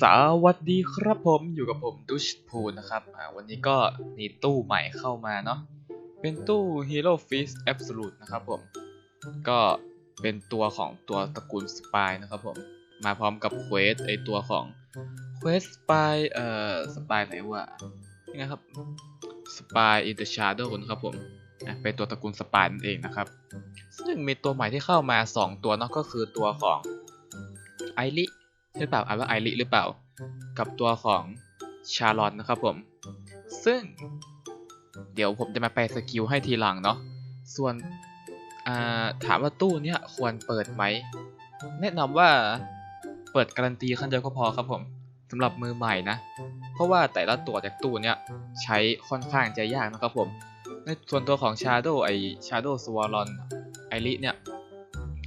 สวัสดีครับผมอยู่กับผมดุชพูนะครับวันนี้ก็มีตู้ใหม่เข้ามาเนาะเป็นตู้ Hero Fist Absolute นะครับผม ก็เป็นตัวของตัวตระกูลสปายนะครับผม มาพร้อมกับเควสไอตัวของเควสสปายเอ่อสปายไหนวะนี่นะครับสปาย in the shadow นะครับผมเป็นตัวตระกูลสปายนั่นเองนะครับ ซึ่งมีตัวใหม่ที่เข้ามา 2 ตัวเนาะก็คือตัวของไอริ ใช่เปล่าอ่านว่าไอริหรือเปล่า กับตัวของชาลอนนะครับผม ซึ่ง เดี๋ยวผมจะมาแปลสกิลให้ทีหลังเนาะส่วนาถามว่าตู้เนี้ยควรเปิดไหม แนะนำว่าเปิดการันตีขั้นเดียวก็พอครับผมสำหรับมือใหม่นะ เพราะว่าแต่ละตัวจากตู้เนี้ยใช้ค่อนข้างจะยากนะครับผม ในส่วนตัวของ Shadow ไอ Shadow Swalon ไอริเนี่ย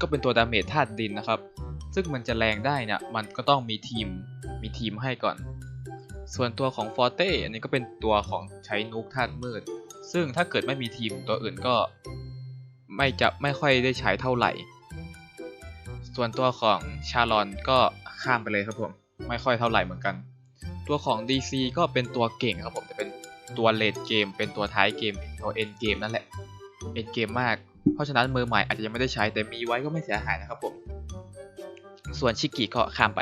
ก็เป็นตัวดาเมจธาตุดินนะครับ ซึ่งมันจะแรงได้เนี่ยมันก็ต้องมีทีมมีทีมให้ก่อน ส่วนตัวของ Forte อันนี้ก็เป็นตัวของใช้นุกธาตุมืด ซึ่งถ้าเกิดไม่มีทีมตัวอื่นก็ไม่จะไม่ค่อยได้ใช้เท่าไหร่ ส่วนตัวของชาลอนก็ข้ามไปเลยครับผม ไม่ค่อยเท่าไหร่เหมือนกัน ตัวของ DC ก็เป็นตัวเก่งครับผมแต่เป็นตัวเลดเกม เป็นตัวท้ายเกมตัวเอ็นเกมนั่นแหละเอ็นเกมมาก เพราะฉะนั้นมือใหม่อาจจะยังไม่ได้ใช้แต่มีไว้ก็ไม่เสียหายนะครับผม ส่วนชิกิก็ข้ามไป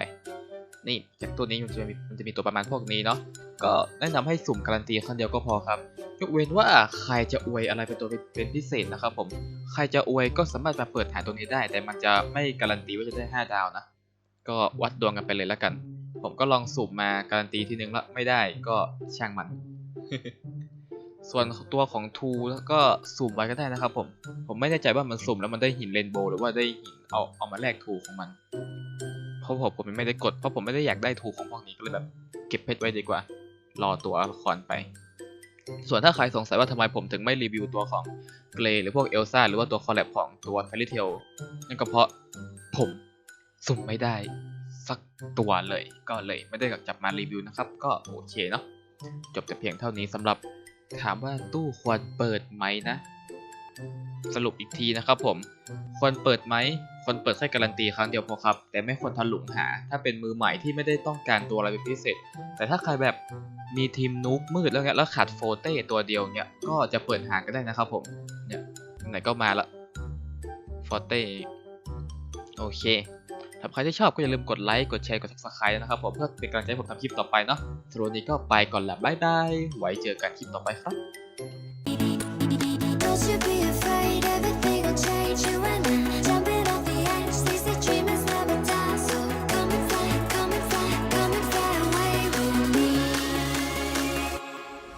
นี่จากตัวนี้มันจะมีมันจะมีตัวประมาณพวกนี้เนาะก็แนะนำให้สุ่มการันตีครั้งเดียวก็พอครับ ยกเว้นว่าใครจะอวยอะไรเป็นตัวเป็นพิเศษนะครับผม ใครจะอวยก็สามารถมาเปิดหาตัวนี้ได้ แต่มันจะไม่การันตีว่าจะได้ 5 ดาวนะ ก็วัดดวงกันไปเลยแล้วกัน ผมก็ลองสุ่มมาการันตีทีนึงแล้วไม่ได้ก็ช่างมัน ส่วนตัวของทูก็สุ่มไว้ก็ได้นะครับผม ผมไม่แน่ใจว่ามันสุ่มแล้วมันได้หินเรนโบว์หรือว่าได้หินเอาเอามาแลกทูของมัน เพราะผมผมไม่ได้กดเพราะผมไม่ได้อยากได้ทูของพวกนี้ก็เลยแบบเก็บเพชรไว้ดีกว่า รอตัวละครไป ส่วนถ้าใครสงสัยว่าทำไมผมถึงไม่รีวิวตัวของเกรหรือพวกเอลซ่าหรือว่าตัวคอลแลบของตัวแฟรี่เทลนั่นก็เพราะผมสุ่มไม่ได้สักตัวเลย ก็เลยไม่ได้จับมารีวิวนะครับ ก็โอเคเนาะจบแต่เพียงเท่านี้สำหรับ ถามว่าตู้ควรเปิดไหมนะ สรุปอีกทีนะครับผม ควรเปิดไหมควรเปิดแค่การันตีครั้งเดียวพอครับ แต่ไม่ควรทะลุงหา ถ้าเป็นมือใหม่ที่ไม่ได้ต้องการตัวอะไรเป็นพิเศษ แต่ถ้าใครแบบมีทีมนุกมืดแล้วเงี้ยแล้วขาดโฟเต้ตัวเดียวเงี้ยก็จะเปิดหาก็ได้นะครับผมเนี่ยไหนก็มาละโฟเต้โอเค ใครที่ชอบก็อย่าลืมกดไลค์ กดแชร์ กด subscribe นะครับผมเพื่อเป็นกำลังใจให้ผมทำคลิปต่อไปเนาะสำหรับวันนี้ก็ไปก่อนละบ๊ายบาย ไว้เจอกันคลิปต่อไปครับ